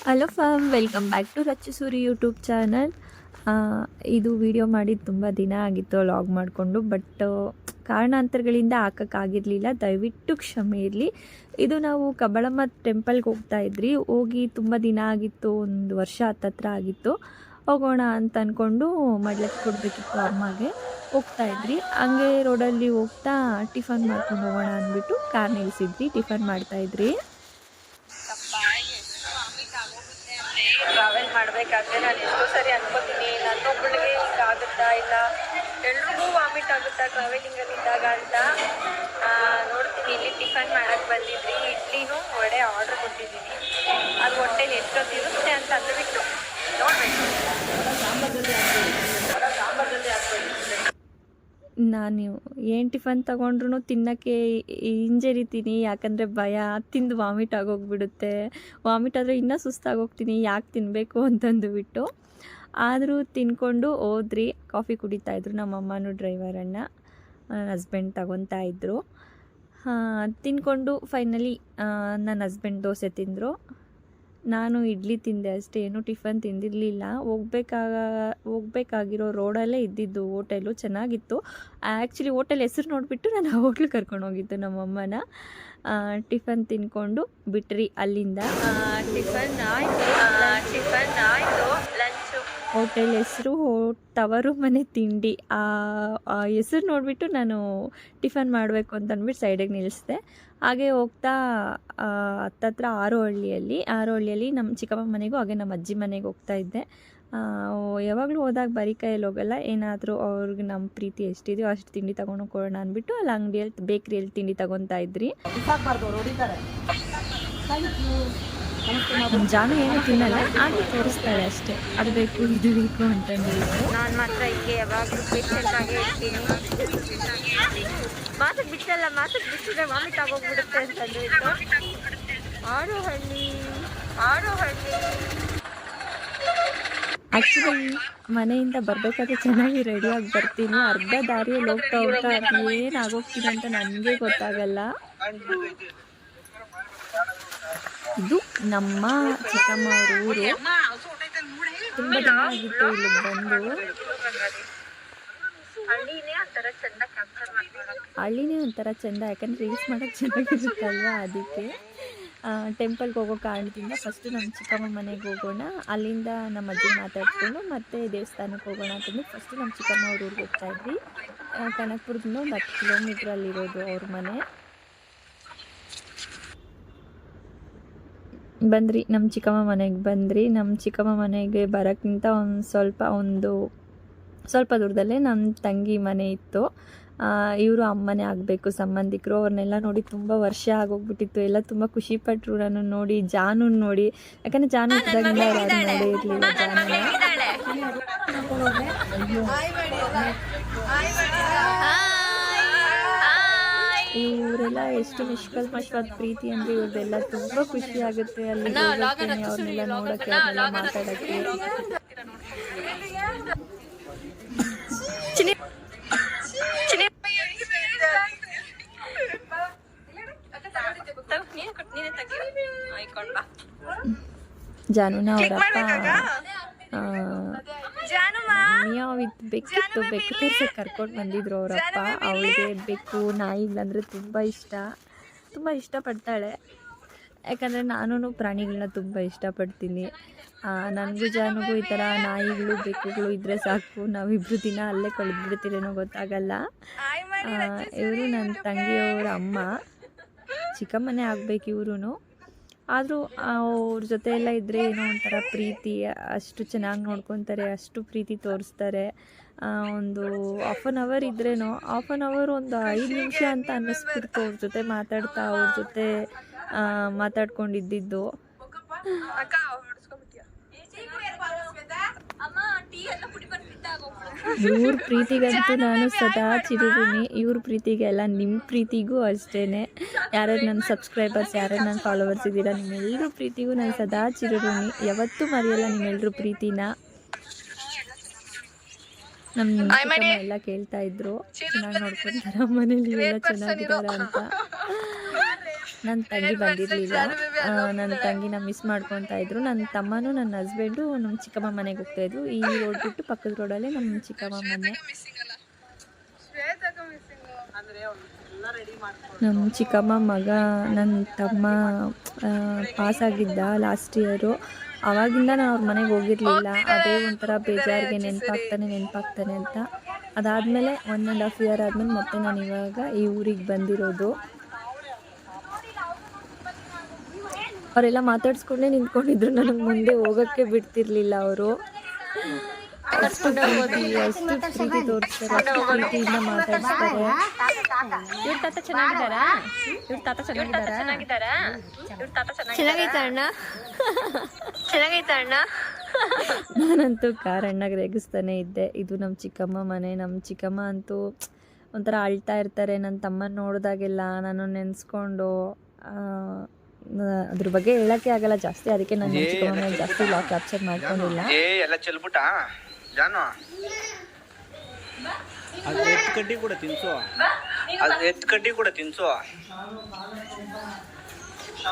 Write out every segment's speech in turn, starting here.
Hello fam welcome back to ರಚಿಸೂರಿ YouTube channel ಇದು video ಮಾಡಿ ತುಂಬ ದಿನ ಆಗಿತ್ತು ಲಾಗ್ ಮಾಡಿಕೊಂಡು ಬಟ್ ಕಾರಣಾಂತರಗಳಿಂದ ಹಾಕೋಕ್ಕಾಗಿರಲಿಲ್ಲ ದಯವಿಟ್ಟು ಕ್ಷಮೆ ಇರಲಿ. ಇದು ನಾವು ಕಬಳಮ್ಮ ಟೆಂಪಲ್ಗೆ ಹೋಗ್ತಾ ಇದ್ರಿ. ಹೋಗಿ ತುಂಬ ದಿನ ಆಗಿತ್ತು, ಒಂದು ವರ್ಷ ಹತ್ತತ್ರ ಆಗಿತ್ತು. ಹೋಗೋಣ ಅಂತ ಅಂದ್ಕೊಂಡು ಮಡ್ಲಕ್ಕೆ ಕೊಡಬೇಕಿತ್ತು ಅಮ್ಮಗೆ. ಹೋಗ್ತಾ ಇದ್ರಿ. ಹಂಗೆ ರೋಡಲ್ಲಿ ಹೋಗ್ತಾ ಟಿಫನ್ ಮಾಡ್ಕೊಂಡು ಹೋಗೋಣ ಅಂದ್ಬಿಟ್ಟು ಕಾರ್ ನಿಲ್ಲಿಸಿದ್ವಿ ಟಿಫನ್ ಮಾಡ್ತಾಯಿದ್ರಿ ಮಾಡಬೇಕಾದ್ರೆ ನಾನು ಎಷ್ಟೋ ಸರಿ ಅನ್ಕೋತೀನಿ ನನ್ನೊಬ್ಬಳಿಗೆ ಆಗುತ್ತಾ ಇಲ್ಲ? ಎಲ್ರಿಗೂ ವಾಮಿಟ್ ಆಗುತ್ತಾ ಟ್ರಾವೆಲಿಂಗಲ್ಲಿ ಇದ್ದಾಗ ಅಂತ? ನೋಡ್ತೀನಿ, ಇಲ್ಲಿ ಟಿಫನ್ ಮಾಡಕ್ಕೆ ಬಂದಿದ್ರಿ, ಇಡ್ಲಿನೂ ವಡೆ ಆರ್ಡ್ರ್ ಕೊಟ್ಟಿದ್ದೀನಿ. ಅದು ಹೊಟ್ಟೆಲಿ ಎಷ್ಟೊತ್ತಿರುತ್ತೆ ಅಂತ ಅಂದ್ಬಿಟ್ಟು ನೋಡ್ಬೇಕು. ನಾನು ಏನು ಟಿಫನ್ ತಗೊಂಡ್ರು ತಿನ್ನೋಕ್ಕೆ ಹಿಂಜರಿತೀನಿ, ಯಾಕಂದರೆ ಭಯ, ತಿಂದು ವಾಮಿಟ್ ಆಗೋಗ್ಬಿಡುತ್ತೆ. ವಾಮಿಟ್ ಆದರೆ ಇನ್ನೂ ಸುಸ್ತಾಗೋಗ್ತೀನಿ, ಯಾಕೆ ತಿನ್ನಬೇಕು ಅಂತಂದುಬಿಟ್ಟು ಆದರೂ ತಿನ್ಕೊಂಡು ಹೋದ್ರಿ, ಕಾಫಿ ಕುಡಿತಾಯಿದ್ರು ನಮ್ಮ ಅಮ್ಮನೂ ಡ್ರೈವರ್ ಅಣ್ಣ ನನ್ನ ಹಸ್ಬೆಂಡ್ ತಗೊತಾ ಇದ್ದರು ತಿನ್ಕೊಂಡು ಫೈನಲಿ ನನ್ನ ಹಸ್ಬೆಂಡ್ ದೋಸೆ ತಿಂದರು. ನಾನು ಇಡ್ಲಿ ತಿಂದೆ ಅಷ್ಟೇ, ಏನು ಟಿಫನ್ ತಿಂದಿರಲಿಲ್ಲ. ಹೋಗ್ಬೇಕಾಗ, ಹೋಗ್ಬೇಕಾಗಿರೋ ರೋಡಲ್ಲೇ ಇದ್ದಿದ್ದು ಹೋಟೆಲು, ಚೆನ್ನಾಗಿತ್ತು. ಆ್ಯಕ್ಚುಲಿ ಹೋಟೆಲ್ ಹೆಸರು ನೋಡಿಬಿಟ್ಟು ನಾನು ಹೋಟ್ಲು ಕರ್ಕೊಂಡು ಹೋಗಿದ್ದು ನಮ್ಮಮ್ಮನ ಟಿಫನ್ ತಿನ್ಕೊಂಡು ಬಿಟ್ರಿ ಅಲ್ಲಿಂದ. ಟಿಫನ್ ಆಯಿತು. ಟಿಫನ್ ಆಯಿತು. ಹೋಟೆಲ್ ಹೆಸರು ತವರು ಮನೆ ತಿಂಡಿ. ಆ ಹೆಸರು ನೋಡಿಬಿಟ್ಟು ನಾನು ಟಿಫನ್ ಮಾಡಬೇಕು ಅಂತ ಅಂದ್ಬಿಟ್ಟು ಸೈಡಿಗೆ ನಿಲ್ಲಿಸಿದೆ ಹಾಗೆ ಹೋಗ್ತಾ ಹತ್ತತ್ರ ಆರೋಹಳ್ಳಿಯಲ್ಲಿ ಆರೋಹಳ್ಳಿಯಲ್ಲಿ ನಮ್ಮ ಚಿಕ್ಕಮ್ಮ ಮನೆಗೂ ಹಾಗೆ ನಮ್ಮ ಅಜ್ಜಿ ಮನೆಗೆ ಹೋಗ್ತಾ ಇದ್ದೆ. ಯಾವಾಗಲೂ ಹೋದಾಗ ಬರೀ ಕೈಯಲ್ಲಿ ಹೋಗಲ್ಲ. ಏನಾದರೂ ಅವ್ರಿಗೆ ನಮ್ಮ ಪ್ರೀತಿ ಎಷ್ಟಿದೆಯೋ ಅಷ್ಟು ತಿಂಡಿ ತೊಗೊಂಡು ಕೊಡೋಣ ಅಂದ್ಬಿಟ್ಟು ಅಲ್ಲಿ ಅಂಗಡಿಯಲ್ಲಿ ಬೇಕ್ರಿಯಲ್ಲಿ ತಿಂಡಿ ತಗೊತಾ ಇದ್ರಿ. ಜಾನು ಏನು ತಿನ್ನಲ್ಲ ಹಾಗೆ ತೋರಿಸ್ತಾಳೆ ಅಷ್ಟೇ. ಅದು ಬೇಕು ಇದು ಬೇಕು ಅಂತ ನಾನು ಮಾತ್ರ ಹೀಗೆ ಯಾವಾಗಲೂ ಪೇಷಂಟ್ ಆಗಿ ಇರ್ತೀನಿ. ಮಾತು ಬಿಟ್ಟಲ್ಲ ಮಾತು ಬಿಟ್ಟಿದ್ರೆ ವಾಮಿಟ್ ಆಗೋಗ್ಬಿಡುತ್ತೆ ಅಂತಂದು ಆಡು ಹಳ್ಳಿ ಆಡು ಹಳ್ಳಿ ಆ್ಯಕ್ಚುಲಿ ಮನೆಯಿಂದ ಬರಬೇಕಾದ್ರೆ ಚೆನ್ನಾಗಿ ರೆಡಿಯಾಗಿ ಬರ್ತೀನಿ. ಅರ್ಧ ದಾರಿಯಲ್ಲಿ ಹೋಗ್ತಾ ಹೋಗ್ತಾ ಏನಾಗೋಗ್ತೀನಿ ಅಂತ ನನಗೆ ಗೊತ್ತಾಗಲ್ಲ. ಇದು ನಮ್ಮ ಚಿಕ್ಕಮ್ಮ ಊರು ತುಂಬ ಚೆನ್ನಾಗಿತ್ತು ಇಲ್ಲಿ ಬಂದು. ಹಳ್ಳಿನೇ ಒಂಥರ ಚೆಂದ ಯಾಕಂದ್ರೆ ರೀಲ್ಸ್ ಮಾಡೋಕ್ಕೆ ಚೆನ್ನಾಗಿರುತ್ತಲ್ವ ಅದಕ್ಕೆ. ಟೆಂಪಲ್ಗೆ ಹೋಗೋ ಕಾರಣದಿಂದ ಫಸ್ಟು ನಮ್ಮ ಚಿಕ್ಕಮ್ಮ ಮನೆಗೆ ಹೋಗೋಣ ಅಲ್ಲಿಂದ ನಮ್ಮ ಅಜ್ಜಿ ಮಾತಾಡ್ಕೊಂಡು ಮತ್ತೆ ದೇವಸ್ಥಾನಕ್ಕೆ ಹೋಗೋಣ ಅಂತಂದು ಫಸ್ಟು ನಮ್ಮ ಚಿಕ್ಕಮ್ಮ ಅವ್ರ ಊರಿಗೆ ಹೋಗ್ತಾ ಇದ್ವಿ. ಆ, ಕನಕಪುರದಿಂದ ಒಂದು ಹತ್ತು ಕಿಲೋಮೀಟ್ರಲ್ಲಿರೋದು ಅವ್ರ ಮನೆ. ಬಂದ್ರಿ ನಮ್ಮ ಚಿಕ್ಕಮ್ಮ ಮನೆಗೆ ಬಂದ್ರಿ ನಮ್ಮ ಚಿಕ್ಕಮ್ಮ ಮನೆಗೆ ಬರೋಕ್ಕಿಂತ ಒಂದು ಸ್ವಲ್ಪ ಒಂದು ಸ್ವಲ್ಪ ದೂರದಲ್ಲೇ ನಮ್ಮ ತಂಗಿ ಮನೆ ಇತ್ತು. ಇವರು ಅಮ್ಮನೇ ಆಗಬೇಕು ಸಂಬಂಧಿಕರು ಅವ್ರನ್ನೆಲ್ಲ ನೋಡಿ ತುಂಬ ವರ್ಷ ಆಗೋಗ್ಬಿಟ್ಟಿತ್ತು. ಎಲ್ಲ ತುಂಬ ಖುಷಿ ಪಟ್ಟರು ನಾನು ನೋಡಿ ಜಾನು ನೋಡಿ. ಯಾಕಂದರೆ ಜಾನು ಇದ್ದಾಗಿಂದ ಅವ್ರು ನೋಡೇ ಇರಲಿಲ್ಲ ಜಾನುನ ಇವರೆಲ್ಲ ಎಷ್ಟು ನಿಷ್ಕಲ್ಮಶವಾದ ಪ್ರೀತಿ ಅಂದರೆ ಇವ್ರದೆಲ್ಲ ತುಂಬ ಖುಷಿ ಆಗುತ್ತೆ ಅಲ್ಲಿ ಹೋಗೋಕ್ಕೆ ಅವ್ರನ್ನೆಲ್ಲ ನೋಡೋಕ್ಕೆ ಅವ್ರನ್ನೆಲ್ಲ ಮಾತಾಡೋಕ್ಕೆ ಜಾನುನ ಅವರಪ್ಪ ಮಿಯಾವ್ ಇತ್ತು ಬೆಕ್ಕಿತ್ತು ಬೆಕ್ಕು ತೀರ್ಸಿ ಕರ್ಕೊಂಡು ಬಂದಿದ್ರು ಅವರಪ್ಪ. ಅವಳಿಗೆ ಬೆಕ್ಕು ನಾಯಿಗಳಂದರೆ ತುಂಬ ಇಷ್ಟ. ತುಂಬ ಇಷ್ಟಪಡ್ತಾಳೆ. ಯಾಕಂದರೆ ನಾನು ಪ್ರಾಣಿಗಳನ್ನ ತುಂಬ ಇಷ್ಟಪಡ್ತೀನಿ. ನನಗೂ ಜಾನಿಗೂ ಈ ಥರ ನಾಯಿಗಳು ಬೆಕ್ಕುಗಳು ಇದ್ದರೆ ಸಾಕು. ನಾವಿಬ್ಬರು ದಿನ ಅಲ್ಲೇ ಕಳೆದ್ಬಿಡ್ತೀರೇನೋ ಗೊತ್ತಾಗಲ್ಲ. ಇವರು ನನ್ನ ತಂಗಿಯವರ ಅಮ್ಮ. ಚಿಕ್ಕಮ್ಮನೇ ಆಗ್ಬೇಕು ಇವರು ಆದರೂ ಅವ್ರ ಜೊತೆ ಎಲ್ಲ ಇದ್ದರೆ ಏನೋ ಒಂಥರ ಪ್ರೀತಿ, ಅಷ್ಟು ಚೆನ್ನಾಗಿ ನೋಡ್ಕೊತಾರೆ, ಅಷ್ಟು ಪ್ರೀತಿ ತೋರಿಸ್ತಾರೆ. ಒಂದು ಹಾಫ್ ಆನ್ ಅವರ್ ಇದ್ರೇನೋ ಹಾಫ್ ಆನ್ ಅವರ್ ಒಂದು ಐದು ನಿಮಿಷ ಅಂತ ಅನ್ನಿಸ್ಬಿಡ್ತು ಅವ್ರ ಜೊತೆ ಮಾತಾಡ್ತಾ, ಅವ್ರ ಜೊತೆ ಮಾತಾಡ್ಕೊಂಡಿದ್ದು. ಮಾತಾಡ್ಕೊಂಡಿದ್ದಿದ್ದು ಇವ್ರ ಪ್ರೀತಿಗಂತೂ ನಾನು ಸದಾ ಚಿರಿದೀನಿ. ಇವ್ರ ಪ್ರೀತಿಗೆಲ್ಲ ನಿಮ್ಮ ಪ್ರೀತಿಗೂ ಅಷ್ಟೇ ಯಾರ್ಯಾರು ನನ್ನ ಸಬ್ಸ್ಕ್ರೈಬರ್ಸ್ ಯಾರ್ಯಾರು ನನ್ನ ಫಾಲೋವರ್ಸ್ ಇದ್ದೀರಾ ನಿಮ್ಮೆಲ್ಲರ ಪ್ರೀತಿಗೂ ನಾನು ಸದಾ ಚಿರಿದೀನಿ. ಯಾವತ್ತೂ ಮರೆಯಲ್ಲ ನಿಮ್ಮೆಲ್ಲರ ಪ್ರೀತಿನ. ನಮ್ಮ ಎಲ್ಲ ಕೇಳ್ತಾ ಇದ್ರು. ಚೆನ್ನಾಗಿ ನೋಡ್ಕೊಂತಾರ ಮನೇಲಿ ಎಲ್ಲ ಚೆನ್ನಾಗಿದ್ದಾರೆ ಅಂತ. ನನ್ನ ತಂಗಿ ಬಂದಿರಲಿಲ್ಲ. ನನ್ನ ತಂಗಿನ ಮಿಸ್ ಮಾಡ್ಕೊತಾ ಇದ್ರು. ನನ್ನ ತಮ್ಮನೂ ನನ್ನ ಹಸ್ಬೆಂಡು ನಮ್ಮ ಚಿಕ್ಕಮ್ಮ ಮನೆಗೆ ಹೋಗ್ತಾ ಇದ್ರು. ಈ ರೋಡ್ ಬಿಟ್ಟು ಪಕ್ಕದ ರೋಡಲ್ಲೇ ನಮ್ಮ ಚಿಕ್ಕಮ್ಮ ಮನೆ. ನಮ್ಮ ಚಿಕ್ಕಮ್ಮ ಮಗ ನನ್ನ ತಮ್ಮ ಪಾಸ್ ಆಗಿದ್ದ ಲಾಸ್ಟ್ ಇಯರು ಅವಾಗಿಂದ ನಾನು ಅವ್ರ ಮನೆಗೆ ಹೋಗಿರಲಿಲ್ಲ. ಅದೇ ಒಂಥರ ಬೇಜಾರಿಗೆ ನೆನಪಾಗ್ತಾನೆ ನೆನಪಾಗ್ತಾನೆ ಅಂತ. ಅದಾದಮೇಲೆ ಒನ್ ಆ್ಯಂಡ್ ಹಾಫ್ ಇಯರ್ ಆದಮೇಲೆ ಮತ್ತೆ ನಾನು ಇವಾಗ ಈ ಊರಿಗೆ ಬಂದಿರೋದು. ಅವರೆಲ್ಲ ಮಾತಾಡ್ಸ್ಕೊಂಡೇ ನಿಂತ್ಕೊಂಡಿದ್ರು. ನನಗೆ ಮುಂದೆ ಹೋಗೋಕ್ಕೆ ಬಿಡ್ತಿರ್ಲಿಲ್ಲ ಅವರು. ಅಷ್ಟು ಅಷ್ಟು ಪ್ರೀತಿ ತೋರಿಸ್ತಾರೆ ಅಷ್ಟು ಪ್ರೀತಿಯಿಂದ ಮಾತಾಡಿಸ್ತಾರೆ. ಇವ್ರ ತಾತ ಚೆನ್ನಾಗಿದ್ದಾರಾ? ಇವ್ರ ತಾತ ಚೆನ್ನಾಗಿದ್ದಾರಾ? ಚೆನ್ನಾಗಿದ್ದಾರಾ ಇವ್ರ ತಾತ ಚೆನ್ನಾಗೈತ ಅಣ್ಣ. ಚೆನ್ನಾಗೈತ ಅಣ್ಣ. ನಾನಂತೂ ಕಾರ್ ಅಣ್ಣಗೆ ರೇಗಿಸ್ತಾನೆ ಇದ್ದೆ. ಇದು ನಮ್ಮ ಚಿಕ್ಕಮ್ಮ ಮನೆ. ನಮ್ಮ ಚಿಕ್ಕಮ್ಮ ಅಂತೂ ಒಂಥರ ಅಳ್ತಾ ಇರ್ತಾರೆ. ನನ್ನ ತಮ್ಮನ ನೋಡಿದಾಗೆಲ್ಲ ನಾನು ನೆನೆಸ್ಕೊಂಡು ಅದ್ರ ಬಗ್ಗೆ ಹೇಳಕ್ಕೆ ಆಗಲ್ಲ. ಜಾಸ್ತಿ ಅದಕ್ಕೆ ನಾನು ಜಾಸ್ತಿ ಲಾಕ್ ಕ್ಯಾಪ್ಚರ್ ಮಾಡ್ಕೊಂಡಿಲ್ಲ. ಏ ಎಲ್ಲ ಚೆಲ್ಬಿಟ್ಟ? ಜಾನು? ಅದು ಎತ್ತು ಕಡ್ಡಿ ಕೂಡ ತಿನ್ಸು. ಅದು ಎತ್ತು ಕಡ್ಡಿ ಕೂಡ ತಿನ್ಸು.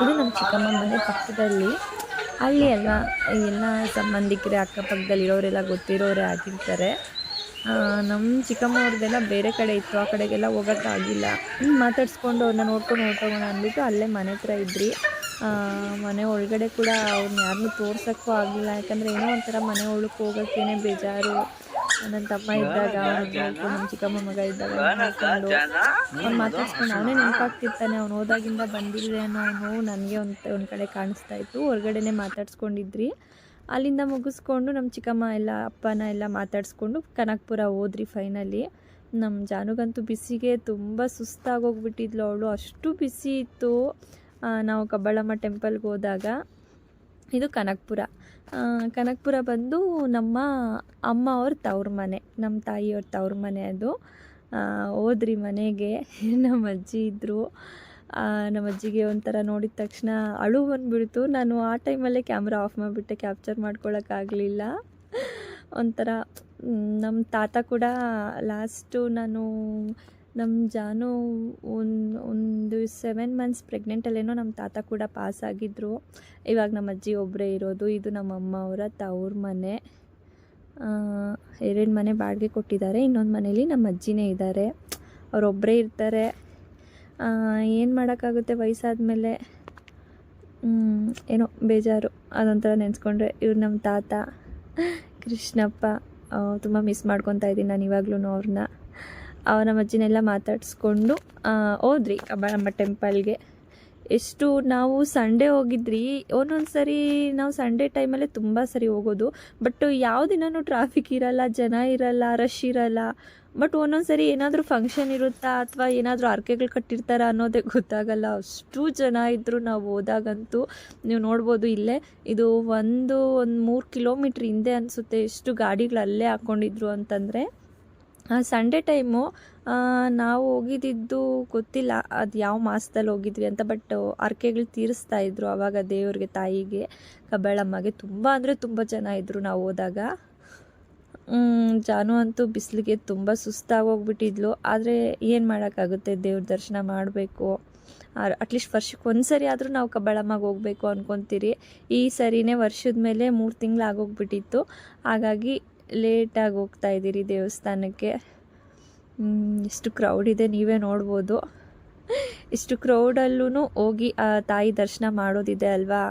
ಇದು ನಮ್ಮ ಚಿಕ್ಕಮ್ಮ ಮನೆ ಪಕ್ಕದಲ್ಲಿ. ಅಲ್ಲಿ ಎಲ್ಲ ಎಲ್ಲ ಸಂಬಂಧಿಕರೇ ಅಕ್ಕಪಕ್ಕದಲ್ಲಿ ಇರೋರೆಲ್ಲ ಗೊತ್ತಿರೋರೇ ಆಗಿರ್ತಾರೆ. ನಮ್ಮ ಚಿಕ್ಕಮ್ಮ ಅವ್ರದ್ದೆಲ್ಲ ಬೇರೆ ಕಡೆ ಇತ್ತು, ಆ ಕಡೆಗೆಲ್ಲ ಹೋಗೋಕ್ಕಾಗಿಲ್ಲ. ಮಾತಾಡಿಸ್ಕೊಂಡು ಅವ್ರನ್ನ ನೋಡ್ಕೊಂಡು ಹೊರ್ಟೋಗೋಣ ಅಂದ್ಬಿಟ್ಟು ಅಲ್ಲೇ ಮನೆ ಹತ್ರ ಇದ್ರಿ. ಮನೆ ಒಳಗಡೆ ಕೂಡ ಅವ್ರನ್ನ ಯಾರನ್ನೂ ತೋರ್ಸೋಕ್ಕೂ ಆಗಿಲ್ಲ. ಯಾಕಂದರೆ ಏನೋ ಒಂಥರ ಮನೆ ಒಳಕ್ಕೆ ಹೋಗೋಕ್ಕೇನೆ ಬೇಜಾರು. ನನ್ನ ತಮ್ಮ ಇದ್ದಾಗ ನಮ್ಮ ಚಿಕ್ಕಮ್ಮ ಮಗ ಇದ್ದಾಗ ನೋಡ್ಕೊಂಡು. ಅವ್ನು ಮಾತಾಡ್ಸ್ಕೊಂಡು ಅವನೇ ನೆನಪಾಗ್ತಿರ್ತಾನೆ, ಅವ್ನು ಹೋದಾಗಿಂದ ಬಂದಿಲ್ಲ ಅನ್ನೋ ನೋವು ನನಗೆ ಒಂದು ಒಂದು ಕಡೆ ಕಾಣಿಸ್ತಾ ಇತ್ತು. ಹೊರಗಡೆನೆ ಮಾತಾಡ್ಸ್ಕೊಂಡಿದ್ರಿ. ಅಲ್ಲಿಂದ ಮುಗಿಸ್ಕೊಂಡು ನಮ್ಮ ಚಿಕ್ಕಮ್ಮ ಎಲ್ಲ, ಅಪ್ಪನ ಎಲ್ಲ ಮಾತಾಡಿಸ್ಕೊಂಡು ಕನಕಪುರ ಹೋದ್ರಿ ಫೈನಲಿ ನಮ್ಮ ಜಾನುಗಂತೂ ಬಿಸಿಗೆ ತುಂಬ ಸುಸ್ತಾಗೋಗ್ಬಿಟ್ಟಿದ್ಲು ಅವಳು. ಅಷ್ಟು ಬಿಸಿ ಇತ್ತು. ನಾವು ಕಬ್ಬಳಮ್ಮ ಟೆಂಪಲ್ಗೆ ಹೋದಾಗ. ಇದು ಕನಕಪುರ. ಕನಕಪುರ ಬಂದು ನಮ್ಮ ಅಮ್ಮ ಅವ್ರ ತವ್ರ ಮನೆ, ನಮ್ಮ ತಾಯಿಯವ್ರ ತವ್ರ ಮನೆ ಅದು. ಹೋದ್ರಿ ಮನೆಗೆ. ನಮ್ಮ ಅಜ್ಜಿ ಇದ್ದರು ನಮ್ಮ ಅಜ್ಜಿಗೆ ಒಂಥರ ನೋಡಿದ ತಕ್ಷಣ ಅಳು ಬಂದುಬಿಡ್ತು. ನಾನು ಆ ಟೈಮಲ್ಲೇ ಕ್ಯಾಮ್ರಾ ಆಫ್ ಮಾಡಿಬಿಟ್ಟೆ, ಕ್ಯಾಪ್ಚರ್ ಮಾಡ್ಕೊಳ್ಳೋಕ್ಕಾಗಲಿಲ್ಲ ಒಂಥರ ನಮ್ಮ ತಾತ ಕೂಡ ಲಾಸ್ಟು ನಾನು ನಮ್ಮ ಜಾನು ಒಂದು ಒಂದು ಸೆವೆನ್ ಮಂತ್ಸ್ ಪ್ರೆಗ್ನೆಂಟಲ್ಲೇನೋ ನಮ್ಮ ತಾತ ಕೂಡ ಪಾಸ್ ಆಗಿದ್ದರು ಇವಾಗ ನಮ್ಮ ಅಜ್ಜಿ ಒಬ್ಬರೇ ಇರೋದು, ಇದು ನಮ್ಮ ಅಮ್ಮ ಅವರ ತವ್ರ ಮನೆ. ಎರಡು ಮನೆ ಬಾಡಿಗೆ ಕೊಟ್ಟಿದ್ದಾರೆ, ಇನ್ನೊಂದು ಮನೇಲಿ ನಮ್ಮ ಅಜ್ಜಿನೇ ಇದ್ದಾರೆ. ಅವರೊಬ್ಬರೇ ಇರ್ತಾರೆ. ಏನು ಮಾಡೋಕ್ಕಾಗುತ್ತೆ ವಯಸ್ಸಾದಮೇಲೆ? ಏನೋ ಬೇಜಾರು. ಅದೊಂಥರ ನೆನೆಸ್ಕೊಂಡ್ರೆ ಇವ್ರು ನಮ್ಮ ತಾತ, ಕೃಷ್ಣಪ್ಪ ತುಂಬ ಮಿಸ್ ಮಾಡ್ಕೊತಾ ಇದ್ದೀನಿ ನಾನು ಇವಾಗ್ಲೂ ಅವ್ರನ್ನ ಅವ ನಮ್ಮ ಅಜ್ಜಿನೆಲ್ಲ ಮಾತಾಡಿಸ್ಕೊಂಡು ಹೋದ್ರಿ ಕಬ್ಬಾಳಮ್ಮ ಟೆಂಪಲ್ಗೆ. ಎಷ್ಟು ನಾವು ಸಂಡೇ ಹೋಗಿದ್ರಿ, ಒಂದೊಂದು ಸರಿ ನಾವು ಸಂಡೇ ಟೈಮಲ್ಲೇ ತುಂಬ ಸರಿ ಹೋಗೋದು, ಬಟ್ ಯಾವ ದಿನವೂ ಟ್ರಾಫಿಕ್ ಇರಲ್ಲ, ಜನ ಇರಲ್ಲ ರಶ್ ಇರಲ್ಲ. ಬಟ್ ಒಂದೊಂದು ಸರಿ ಏನಾದರೂ ಫಂಕ್ಷನ್ ಇರುತ್ತಾ ಅಥವಾ ಏನಾದರೂ ಅರ್ಕೆಗಳು ಕಟ್ಟಿರ್ತಾರ ಅನ್ನೋದೇ ಗೊತ್ತಾಗಲ್ಲ. ಅಷ್ಟು ಜನ ಇದ್ದರೂ ನಾವು ಹೋದಾಗಂತೂ ನೀವು ನೋಡ್ಬೋದು ಇಲ್ಲೇ. ಇದು ಒಂದು ಒಂದು ಮೂರು ಕಿಲೋಮೀಟ್ರ್ ಹಿಂದೆ ಅನಿಸುತ್ತೆ ಎಷ್ಟು ಗಾಡಿಗಳು ಅಲ್ಲೇ ಹಾಕ್ಕೊಂಡಿದ್ರು ಅಂತಂದರೆ ಸಂಡೇ ಟೈಮು ನಾವು ಹೋಗಿದ್ದಿದ್ದು ಗೊತ್ತಿಲ್ಲ ಅದು ಯಾವ ಮಾಸದಲ್ಲಿ ಹೋಗಿದ್ವಿ ಅಂತ ಬಟ್ ಅರ್ಕೆಗಳು ತೀರಿಸ್ತಾ ಇದ್ರು ಆವಾಗ ದೇವ್ರಿಗೆ, ತಾಯಿಗೆ, ಕಬ್ಬಾಳಮ್ಮಗೆ. ತುಂಬ ಅಂದರೆ ತುಂಬ ಜನ ಇದ್ದರು ನಾವು ಹೋದಾಗ. ಜಾನು ಅಂತೂ ಬಿಸಿಲಿಗೆ ತುಂಬ ಸುಸ್ತಾಗೋಗ್ಬಿಟ್ಟಿದ್ಲು. ಆದರೆ ಏನು ಮಾಡೋಕ್ಕಾಗುತ್ತೆ? ದೇವ್ರ ದರ್ಶನ ಮಾಡಬೇಕು. ಅಟ್ಲೀಸ್ಟ್ ವರ್ಷಕ್ಕೆ ಒಂದು ಸರಿ ಆದರೂ ನಾವು ಕಬ್ಬಾಳಮ್ಮಗೆ ಹೋಗಬೇಕು ಅಂದ್ಕೊತೀರಿ ಈ ಸರಿನೇ ವರ್ಷದ ಮೇಲೆ ಮೂರು ತಿಂಗಳು ಆಗೋಗ್ಬಿಟ್ಟಿತ್ತು. ಹಾಗಾಗಿ ಲೇಟಾಗಿ ಹೋಗ್ತಾ ಇದ್ದೀರಿ ದೇವಸ್ಥಾನಕ್ಕೆ. ಮ್, ಎಷ್ಟು ಕ್ರೌಡ್ ಇದೆ ನೀವೇ ನೋಡ್ಬೋದು. ಇಷ್ಟು ಕ್ರೌಡಲ್ಲೂ ಹೋಗಿ ತಾಯಿ ದರ್ಶನ ಮಾಡೋದಿದೆ ಅಲ್ವಾ?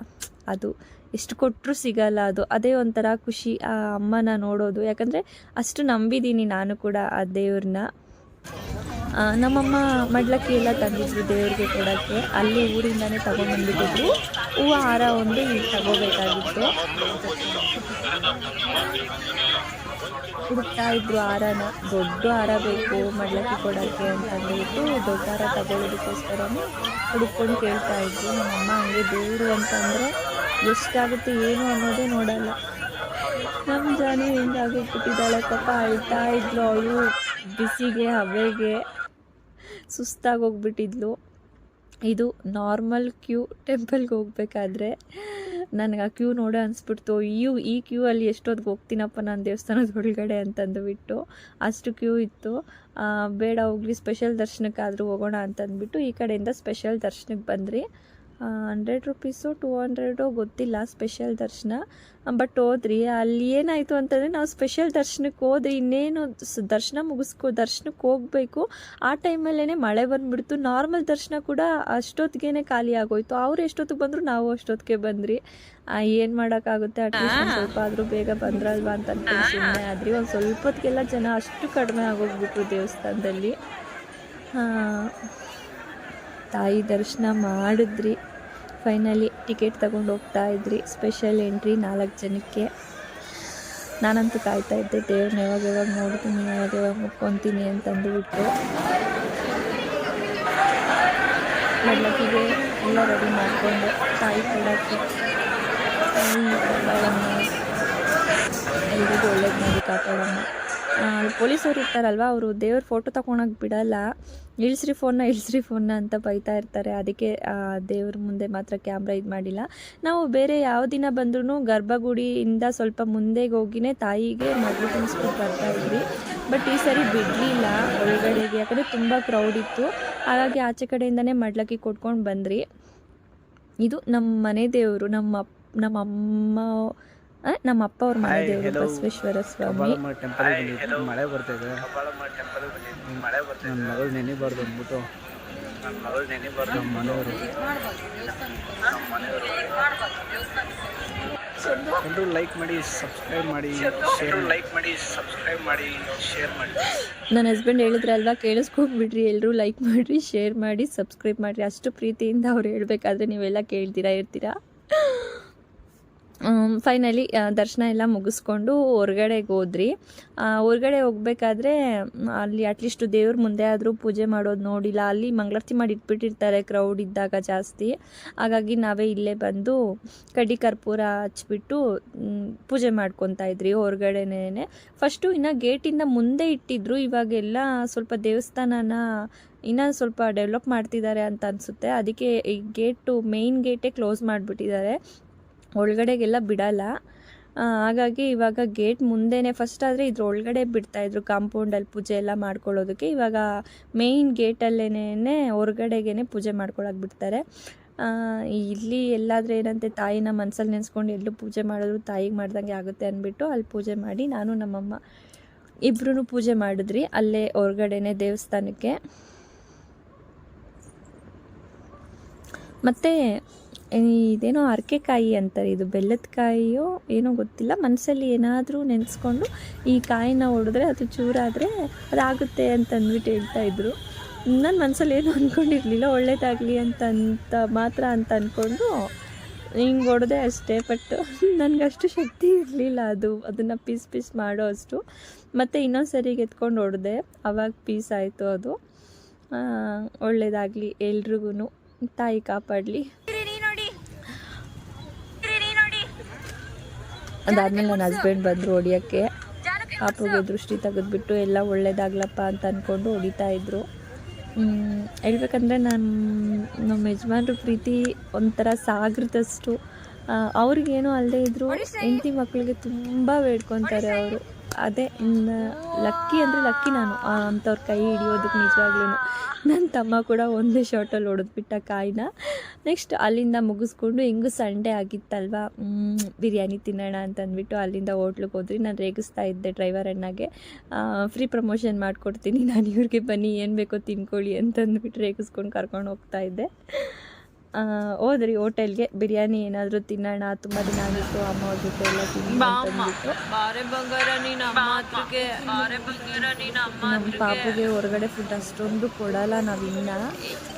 ಅದು ಎಷ್ಟು ಕೊಟ್ಟರು ಸಿಗಲ್ಲ ಅದು. ಅದೇ ಒಂಥರ ಖುಷಿ ಆ ಅಮ್ಮನ ನೋಡೋದು. ಯಾಕಂದರೆ ಅಷ್ಟು ನಂಬಿದ್ದೀನಿ ನಾನು ಕೂಡ ಆ ದೇವ್ರನ್ನ ನಮ್ಮಮ್ಮ ಮಡ್ಲಕ್ಕಿ ಎಲ್ಲ ತಂದಿದ್ರು ದೇವ್ರಿಗೆ ಕೊಡೋಕ್ಕೆ. ಅಲ್ಲಿ ಊರಿಂದಾನೇ ತಗೊಂಡ್ಬಂದ್ಬಿಟ್ಟಿದ್ರು ಹೂವು ಹಾರ ಒಂದು ಈಗ ತಗೋಬೇಕಾಗಿತ್ತು. ಹುಡುಕ್ತಾ ಇದ್ರು ಹಾರನ. ದೊಡ್ಡ ಹಾರ ಬೇಕು ಮಡ್ಲಕ್ಕಿ ಕೊಡೋಕ್ಕೆ ಅಂತಂದ್ಬಿಟ್ಟು ದೊಡ್ಡ ಹಾರ ತಗೊಳ್ಳೋದಕ್ಕೋಸ್ಕರನೇ ಹುಡುಕೊಂಡು ಕೇಳ್ತಾ ಇದ್ರು. ನಮ್ಮಮ್ಮ ಹಂಗೆ ದೇವರು ಅಂತಂದರೆ ಎಷ್ಟಾಗುತ್ತೆ, ಏನು ಅನ್ನೋದೇ ನೋಡಲ್ಲ. ನಮ್ಮ ಜಾನು ಹೆಂಗಾಗೋಗ್ಬಿಟ್ಟಿದ್ದಾಳೆ ಪಾಪ, ಅಳ್ತಾ ಇದ್ಲು ಅವಳು. ಬಿಸಿಗೆ, ಹವೆಗೆ ಸುಸ್ತಾಗೋಗ್ಬಿಟ್ಟಿದ್ಲು. ಇದು ನಾರ್ಮಲ್ ಕ್ಯೂ ಟೆಂಪಲ್ಗೆ ಹೋಗ್ಬೇಕಾದ್ರೆ ನನಗೆ ಆ ಕ್ಯೂ ನೋಡೋ ಅನಿಸ್ಬಿಡ್ತು. ಇವು, ಈ ಕ್ಯೂ ಅಲ್ಲಿ ಎಷ್ಟೊತ್ತಿಗೆ ಹೋಗ್ತೀನಪ್ಪ ನಾನು ದೇವಸ್ಥಾನದ ಒಳಗಡೆ ಅಂತಂದುಬಿಟ್ಟು ಅಷ್ಟು ಕ್ಯೂ ಇತ್ತು. ಬೇಡ ಹೋಗ್ಲಿ ಸ್ಪೆಷಲ್ ದರ್ಶನಕ್ಕಾದರೂ ಹೋಗೋಣ ಅಂತಂದ್ಬಿಟ್ಟು ಈ ಕಡೆಯಿಂದ ಸ್ಪೆಷಲ್ ದರ್ಶನಕ್ಕೆ ಬಂದ್ರಿ. ಹಂಡ್ರೆಡ್ ರುಪೀಸು ಟೂ ಹಂಡ್ರೆಡು ಗೊತ್ತಿಲ್ಲ ಸ್ಪೆಷಲ್ ದರ್ಶನ. ಬಟ್ ಹೋದ್ರಿ ಅಲ್ಲಿ ಏನಾಯಿತು ಅಂತಂದರೆ ನಾವು ಸ್ಪೆಷಲ್ ದರ್ಶನಕ್ಕೆ ಹೋದ್ರಿ ಇನ್ನೇನು ದರ್ಶನ ಮುಗಿಸ್ಕೊ ದರ್ಶನಕ್ಕೆ ಹೋಗಬೇಕು. ಆ ಟೈಮಲ್ಲೇ ಮಳೆ ಬಂದುಬಿಡ್ತು. ನಾರ್ಮಲ್ ದರ್ಶನ ಕೂಡ ಅಷ್ಟೊತ್ತಿಗೆ ಖಾಲಿ ಆಗೋಯ್ತು. ಅವ್ರು ಎಷ್ಟೊತ್ತಿಗೆ ಬಂದರು ನಾವು ಅಷ್ಟೊತ್ತಿಗೆ ಬಂದ್ರಿ ಏನು ಮಾಡೋಕ್ಕಾಗುತ್ತೆ? ಅಟ್ಲೀಸ್ಟ್ ಸ್ವಲ್ಪ ಆದರೂ ಬೇಗ ಬಂದ್ರಲ್ವಾ ಅಂತ ಅನ್ಕೊಂಡು ಸುಮ್ಮನೆ ಆದ್ರಿ. ಒಂದು ಸ್ವಲ್ಪ ಹೊತ್ತಿಗೆಲ್ಲ ಜನ ಅಷ್ಟು ಕಡಿಮೆ ಆಗೋಗ್ಬಿಟ್ರು ದೇವಸ್ಥಾನದಲ್ಲಿ. ಆ, ತಾಯಿ ದರ್ಶನ ಮಾಡಿದ್ರಿ. ಫೈನಲಿ ಟಿಕೆಟ್ ತಗೊಂಡು ಹೋಗ್ತಾ ಇದ್ರಿ. ಸ್ಪೆಷಲ್ ಎಂಟ್ರಿ ನಾಲ್ಕು ಜನಕ್ಕೆ. ನಾನಂತೂ ಕಾಯ್ತಾ ಇದ್ದೆ ದೇವ್ರನ್ನ ಯಾವಾಗ ಯಾವಾಗ ನೋಡ್ತೀನಿ, ಯಾವಾಗ ಯಾವಾಗ ಮುಕ್ಕೊತೀನಿ ಅಂತಂದುಬಿಟ್ಟು. ಮಡ್ಲಕ್ಕಿಗೆ ಎಲ್ಲ ರೆಡಿ ಮಾಡಿಕೊಂಡು ತಾಯಿ ಕೊಡೋಕ್ಕೆ ತಾಯಿ ಎಲ್ರಿಗೂ ಒಳ್ಳೇದು ಮಾಡಿ ಕಾಪಾಡಮ್ಮ ಪೊಲೀಸವ್ರು ಇರ್ತಾರಲ್ವ, ಅವರು ದೇವ್ರ ಫೋಟೋ ತಗೊಳಕ್ಕೆ ಬಿಡಲ್ಲ. ಇಳಿಸ್ರಿ ಫೋನ್ನ ಇಳಿಸ್ರಿ ಫೋನ್ನ ಅಂತ ಬೈತಾ ಇರ್ತಾರೆ. ಅದಕ್ಕೆ ದೇವ್ರ ಮುಂದೆ ಮಾತ್ರ ಕ್ಯಾಮ್ರಾ ಇದು ಮಾಡಿಲ್ಲ. ನಾವು ಬೇರೆ ಯಾವ ದಿನ ಬಂದ್ರೂ ಗರ್ಭಗುಡಿಯಿಂದ ಸ್ವಲ್ಪ ಮುಂದೆಗೆ ಹೋಗಿನೇ ತಾಯಿಗೆ ಮಗು ತಿನ್ನಿಸ್ಬಿಟ್ಟು ಬರ್ತಾ ಇದ್ವಿ. ಬಟ್ ಈ ಸರಿ ಬಿಡಲಿಲ್ಲ ಒಳಗಡೆಗೆ. ಯಾಕಂದರೆ ತುಂಬ ಕ್ರೌಡ್ ಇತ್ತು. ಹಾಗಾಗಿ ಆಚೆ ಕಡೆಯಿಂದನೇ ಮಡ್ಲಕ್ಕಿ ಕೊಟ್ಕೊಂಡು ಬಂದ್ರಿ. ಇದು ನಮ್ಮ ಮನೆ ದೇವರು ನಮ್ಮ ನಮ್ಮ ಅಮ್ಮ ನಮ್ಮ ಅಪ್ಪ ಅವ್ರ ಮನೆ ದೇವರು. ಬಸವೇಶ್ವರ ಸ್ವಾಮಿ. ಟೆಂಪಲ್ ಮಳೆ ಬರ್ತಿದೆ ಮಳೆ ಬರ್ತಾ ನನ್ನ ಮಗಳು ನೆನಿಬಾರ್ದು ಅಂದ್ಬಿಟ್ಟು. ನನ್ನ ಮಗಳು ನೆನಿಬಾರ್ದು ನಮ್ಮ ಮನೆಯವರು. ನಮ್ಮ ಮನೆಯವರು. ಎಲ್ಲರೂ ಲೈಕ್ ಮಾಡಿ ಸಬ್ಸ್ಕ್ರೈಬ್ ಮಾಡಿ ಶೇರ್ ಲೈಕ್ ಮಾಡಿ. ಸಬ್ಸ್ಕ್ರೈಬ್ ಮಾಡಿ ಶೇರ್ ಮಾಡಿ ನನ್ನ ಹಸ್ಬೆಂಡ್ ಹೇಳಿದ್ರಲ್ವಾ ಕೇಳಿಸ್ಕೊಂಡ್ಬಿಡ್ರಿ. ಎಲ್ಲರೂ ಲೈಕ್ ಮಾಡಿರಿ ಶೇರ್ ಮಾಡಿ ಸಬ್ಸ್ಕ್ರೈಬ್ ಮಾಡಿರಿ. ಅಷ್ಟು ಪ್ರೀತಿಯಿಂದ ಅವ್ರು ಹೇಳಬೇಕಾದ್ರೆ ನೀವೆಲ್ಲ ಕೇಳ್ತೀರಾ ಇರ್ತೀರಾ? ಫೈನಲಿ ದರ್ಶನ ಎಲ್ಲ ಮುಗಿಸ್ಕೊಂಡು ಹೊರ್ಗಡೆಗೆ ಹೋದ್ರಿ. ಹೊರ್ಗಡೆ ಹೋಗ್ಬೇಕಾದ್ರೆ ಅಲ್ಲಿ ಅಟ್ಲೀಸ್ಟ್ ದೇವ್ರ ಮುಂದೆ ಆದರೂ ಪೂಜೆ ಮಾಡೋದು ನೋಡಿಲ್ಲ. ಅಲ್ಲಿ ಮಂಗಳಾರತಿ ಮಾಡಿ ಇಟ್ಬಿಟ್ಟಿರ್ತಾರೆ ಕ್ರೌಡ್ ಇದ್ದಾಗ ಜಾಸ್ತಿ. ಹಾಗಾಗಿ ನಾವೇ ಇಲ್ಲೇ ಬಂದು ಕಡ್ಡಿ ಕರ್ಪೂರ ಹಚ್ಬಿಟ್ಟು ಪೂಜೆ ಮಾಡ್ಕೊತಾ ಇದ್ರಿ ಹೊರ್ಗಡೆನೇ ಫಸ್ಟು ಇನ್ನು ಗೇಟಿಂದ ಮುಂದೆ ಇಟ್ಟಿದ್ರು. ಇವಾಗೆಲ್ಲ ಸ್ವಲ್ಪ ದೇವಸ್ಥಾನನ ಇನ್ನೂ ಸ್ವಲ್ಪ ಡೆವಲಪ್ ಮಾಡ್ತಿದ್ದಾರೆ ಅಂತ ಅನಿಸುತ್ತೆ. ಅದಕ್ಕೆ ಈ ಗೇಟು ಮೇಯ್ನ್ ಗೇಟೇ ಕ್ಲೋಸ್ ಮಾಡಿಬಿಟ್ಟಿದ್ದಾರೆ. ಒಳಗಡೆಗೆಲ್ಲ ಬಿಡಲ್ಲ. ಹಾಗಾಗಿ ಇವಾಗ ಗೇಟ್ ಮುಂದೆನೇ ಫಸ್ಟ್ ಆದರೆ ಇದ್ರ ಒಳಗಡೆ ಬಿಡ್ತಾಯಿದ್ರು ಕಾಂಪೌಂಡಲ್ಲಿ ಪೂಜೆ ಎಲ್ಲ ಮಾಡ್ಕೊಳ್ಳೋದಕ್ಕೆ. ಇವಾಗ ಮೇಯ್ನ್ ಗೇಟಲ್ಲೇನೇ ಹೊರಗಡೆಗೇ ಪೂಜೆ ಮಾಡ್ಕೊಳಕ್ಕೆ ಬಿಡ್ತಾರೆ. ಇಲ್ಲಿ ಎಲ್ಲಾದರೂ ಏನಂತೆ ತಾಯಿನ ಮನಸ್ಸಲ್ಲಿ ನೆನೆಸ್ಕೊಂಡು ಎಲ್ಲೂ ಪೂಜೆ ಮಾಡಿದ್ರು ತಾಯಿಗೆ ಮಾಡ್ದಂಗೆ ಆಗುತ್ತೆ ಅಂದ್ಬಿಟ್ಟು ಅಲ್ಲಿ ಪೂಜೆ ಮಾಡಿ ನಾನು ನಮ್ಮಮ್ಮ ಇಬ್ಬರೂ ಪೂಜೆ ಮಾಡಿದ್ರಿ ಅಲ್ಲೇ ಹೊರಗಡೆನೆ ದೇವಸ್ಥಾನಕ್ಕೆ. ಮತ್ತು ಇದೇನೋ ಅರಕೆಕಾಯಿ ಅಂತಾರೆ, ಇದು ಬೆಲ್ಲದ ಕಾಯಿಯೋ ಏನೋ ಗೊತ್ತಿಲ್ಲ. ಮನಸ್ಸಲ್ಲಿ ಏನಾದರೂ ನೆನೆಸ್ಕೊಂಡು ಈ ಕಾಯಿನ ಹೊಡೆದ್ರೆ ಅದು ಚೂರಾದರೆ ಅದಾಗುತ್ತೆ ಅಂತ ಅಂದ್ಬಿಟ್ಟು ಹೇಳ್ತಾ ಇದ್ರು. ನನ್ನ ಮನಸ್ಸಲ್ಲಿ ಏನು ಅಂದ್ಕೊಂಡಿರಲಿಲ್ಲ ಒಳ್ಳೇದಾಗಲಿ ಅಂತ ಮಾತ್ರ ಅಂತ ಅಂದ್ಕೊಂಡು ಹಿಂಗೆ ಹೊಡೆದೆ ಅಷ್ಟೇ. ಬಟ್ ನನಗಷ್ಟು ಶಕ್ತಿ ಇರಲಿಲ್ಲ ಅದು. ಅದನ್ನು ಪೀಸ್ ಪೀಸ್ ಮಾಡೋ ಅಷ್ಟು. ಮತ್ತು ಇನ್ನೊಂದು ಸರಿಗೆ ಎತ್ಕೊಂಡು ಹೊಡೆದೆ ಅವಾಗ ಪೀಸ್ ಆಯಿತು ಅದು. ಒಳ್ಳೆಯದಾಗಲಿ ಎಲ್ರಿಗೂ ತಾಯಿ ಕಾಪಾಡಲಿ. ಅದಾದ್ಮೇಲೆ ನನ್ನ ಹಸ್ಬೆಂಡ್ ಬಂದರು ಹೊಡಿಯೋಕ್ಕೆ. ಪಾಪುಗೆ ದೃಷ್ಟಿ ತೆಗೆದುಬಿಟ್ಟು ಎಲ್ಲ ಒಳ್ಳೇದಾಗ್ಲಪ್ಪ ಅಂತ ಅಂದ್ಕೊಂಡು ಹೊಡಿತಾ ಇದ್ರು. ಮ್, ಹೇಳ್ಬೇಕಂದ್ರೆ ನಮ್ಮ ನಮ್ಮ ಯಜಮಾನ್ರ ಪ್ರೀತಿ ಒಂಥರ ಸಾಗರದಷ್ಟು ಅವ್ರಿಗೇನು ಅಲ್ಲದೆ ಇದ್ರು ಹೆಂಡತಿ ಮಕ್ಕಳಿಗೆ ತುಂಬ ಬೇಡ್ಕೊತಾರೆ ಅವರು. ಅದೇ ಲಕ್ಕಿ ಅಂದರೆ ಲಕ್ಕಿ ನಾನು. ಅಂಥವ್ರ ಕೈ ಹಿಡಿಯೋದಕ್ಕೆ ನಿಜವಾಗ್ಲೂ ನನ್ನ ತಮ್ಮ ಕೂಡ ಒಂದೇ ಶಾರ್ಟಲ್ಲಿ ಹೊಡೆದ್ಬಿಟ್ಟ ಕಾಯಿನ. ನೆಕ್ಸ್ಟ್ ಅಲ್ಲಿಂದ ಮುಗಿಸ್ಕೊಂಡು ಹೆಂಗೂ ಸಂಡೇ ಆಗಿತ್ತಲ್ವ? ಬಿರಿಯಾನಿ ತಿನ್ನೋಣ ಅಂತ ಅಂದ್ಬಿಟ್ಟು ಅಲ್ಲಿಂದ ಹೋಟ್ಲಿಗೆ ಹೋದ್ರಿ. ನಾನು ರೇಗಿಸ್ತಾ ಇದ್ದೆ ಡ್ರೈವರ್ ಅಣ್ಣಗೆ. ಫ್ರೀ ಪ್ರಮೋಷನ್ ಮಾಡಿಕೊಡ್ತೀನಿ. ನಾನು ಇವ್ರಿಗೆ ಬನ್ನಿ, ಏನು ಬೇಕೋ ತಿನ್ಕೊಳ್ಳಿ ಅಂತ ಅಂದ್ಬಿಟ್ಟು ರೇಗಿಸ್ಕೊಂಡು ಕರ್ಕೊಂಡು ಹೋಗ್ತಾ ಇದ್ದೆ. ಹೋದ್ರಿ ಹೋಟೆಲ್ಗೆ. ಬಿರಿಯಾನಿ ಏನಾದರೂ ತಿನ್ನೋಣ ತುಂಬ ದಿನ ಆಗಿತ್ತು ಅಮ್ಮ ಅವ್ರ ಜೊತೆ ಎಲ್ಲ ಅಂದ್ಬಿಟ್ಟು ನಮ್ಮ ಪಾಪಗೆ ಹೊರಗಡೆ ಫುಡ್ ಅಷ್ಟೊಂದು ಕೊಡಲ್ಲ ನಾವಿನ್ನ.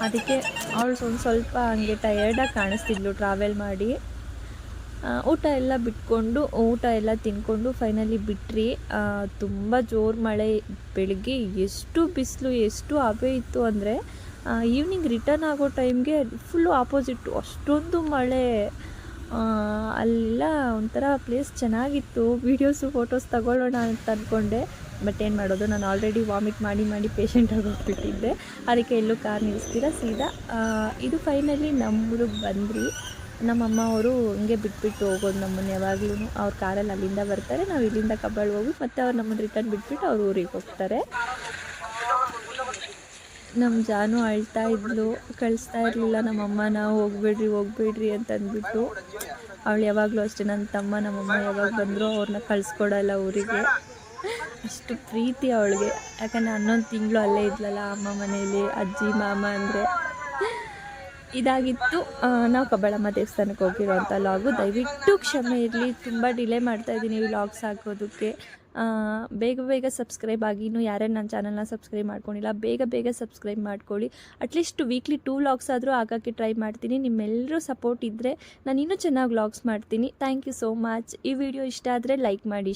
ಅದಕ್ಕೆ ಅವಳು ಒಂದು ಸ್ವಲ್ಪ ಹಂಗೆ ಟಯರ್ಡಾಗಿ ಕಾಣಿಸ್ತಿದ್ಲು ಟ್ರಾವೆಲ್ ಮಾಡಿ. ಊಟ ಎಲ್ಲ ಬಿಟ್ಕೊಂಡು ಊಟ ಎಲ್ಲ ತಿನ್ಕೊಂಡು ಫೈನಲಿ ಬಿಟ್ರಿ. ತುಂಬ ಜೋರು ಮಳೆ ಬೆಳಿಗ್ಗೆ ಎಷ್ಟು ಬಿಸಿಲು ಎಷ್ಟು ಹಬೆ ಇತ್ತು ಅಂದರೆ ಈವ್ನಿಂಗ್ ರಿಟರ್ನ್ ಆಗೋ ಟೈಮ್ಗೆ ಫುಲ್ಲು ಆಪೋಸಿಟ್ಟು ಅಷ್ಟೊಂದು ಮಳೆ ಅಲ್ಲೆಲ್ಲ ಒಂಥರ ಪ್ಲೇಸ್ ಚೆನ್ನಾಗಿತ್ತು. ವೀಡಿಯೋಸು ಫೋಟೋಸ್ ತಗೊಳ್ಳೋಣ ಅಂತ ಅಂದ್ಕೊಂಡೆ ಬಟ್ ಏನು ಮಾಡೋದು, ನಾನು ಆಲ್ರೆಡಿ ವಾಮಿಟ್ ಮಾಡಿ ಮಾಡಿ ಪೇಷಂಟ್ ಹೋಗ್ಬಿಟ್ಟಿದ್ದೆ. ಅದಕ್ಕೆ ಎಲ್ಲೂ ಕಾರ್ ನಿಲ್ಲಿಸ್ತೀರ ಸೀದಾ. ಇದು ಫೈನಲಿ ನಮ್ಮೂರು ಬಂದ್ರಿ ನಮ್ಮಮ್ಮ ಅವರು ಹಿಂಗೆ ಬಿಟ್ಬಿಟ್ಟು ಹೋಗೋದು ನಮ್ಮನ್ನು ಯಾವಾಗಲೂ. ಅವ್ರ ಕಾರಲ್ಲಿ ಅಲ್ಲಿಂದ ಬರ್ತಾರೆ, ನಾವು ಇಲ್ಲಿಂದ ಕಬ್ಬಾಳ್ ಹೋಗಿ ಮತ್ತು ಅವ್ರು ನಮ್ಮನ್ನು ರಿಟರ್ನ್ ಬಿಟ್ಬಿಟ್ಟು ಅವ್ರ ಊರಿಗೆ ಹೋಗ್ತಾರೆ. ನಮ್ಮ ಜಾನು ಅಳ್ತಾ ಇದ್ಲು, ಕಳಿಸ್ತಾ ಇರಲಿಲ್ಲ ನಮ್ಮ ಅಮ್ಮನ ಹೋಗ್ಬೇಡ್ರಿ ಹೋಗ್ಬೇಡ್ರಿ ಅಂತ ಅಂದ್ಬಿಟ್ಟು ಅವಳು ಯಾವಾಗಲೂ ಅಷ್ಟೇ ನನ್ನ ತಮ್ಮ, ನಮ್ಮಮ್ಮ ಯಾವಾಗ ಬಂದರು ಅವ್ರನ್ನ ಕಳಿಸ್ಕೊಡಲ್ಲ ಊರಿಗೆ. ಅಷ್ಟು ಪ್ರೀತಿ ಅವಳಿಗೆ. ಯಾಕಂದರೆ ಹನ್ನೊಂದು ತಿಂಗಳು ಅಲ್ಲೇ ಇದ್ಲಲ್ಲ, ಅಮ್ಮ ಮನೇಲಿ, ಅಜ್ಜಿ, ಮಾಮ ಅಂದರೆ. ಇದಾಗಿತ್ತು. ನಾವು ಕಬ್ಬಳಮ್ಮ ದೇವಸ್ಥಾನಕ್ಕೆ ಹೋಗಿರೋಂಥ ಲಾಗು ದಯವಿಟ್ಟು ಕ್ಷಮೆ ಇರಲಿ. ತುಂಬ ಡಿಲೇ ಮಾಡ್ತಾ ಇದ್ದೀನಿ ವ್ಲಾಗ್ಸ್ ಹಾಕೋದಕ್ಕೆ ಬೇಗ ಬೇಗ ಸಬ್ಸ್ಕ್ರೈಬ್ ಆಗಿ, ಇನ್ನೂ ಯಾರ್ಯಾರು ನನ್ನ ಚಾನಲ್ನ ಸಬ್ಸ್ಕ್ರೈಬ್ ಮಾಡ್ಕೊಂಡಿಲ್ಲ, ಬೇಗ ಬೇಗ ಸಬ್ಸ್ಕ್ರೈಬ್ ಮಾಡ್ಕೊಳ್ಳಿ. ಅಟ್ಲೀಸ್ಟ್ ವೀಕ್ಲಿ ಟೂ ವ್ಲಾಗ್ಸ್ ಆದರೂ ಆಗೋಕ್ಕೆ ಟ್ರೈ ಮಾಡ್ತೀನಿ. ನಿಮ್ಮೆಲ್ಲರೂ ಸಪೋರ್ಟ್ ಇದ್ದರೆ ನಾನು ಇನ್ನೂ ಚೆನ್ನಾಗಿ ವ್ಲಾಗ್ಸ್ ಮಾಡ್ತೀನಿ. ಥ್ಯಾಂಕ್ ಯು ಸೋ ಮಚ್ ಈ ವಿಡಿಯೋ ಇಷ್ಟ ಆದರೆ ಲೈಕ್ ಮಾಡಿ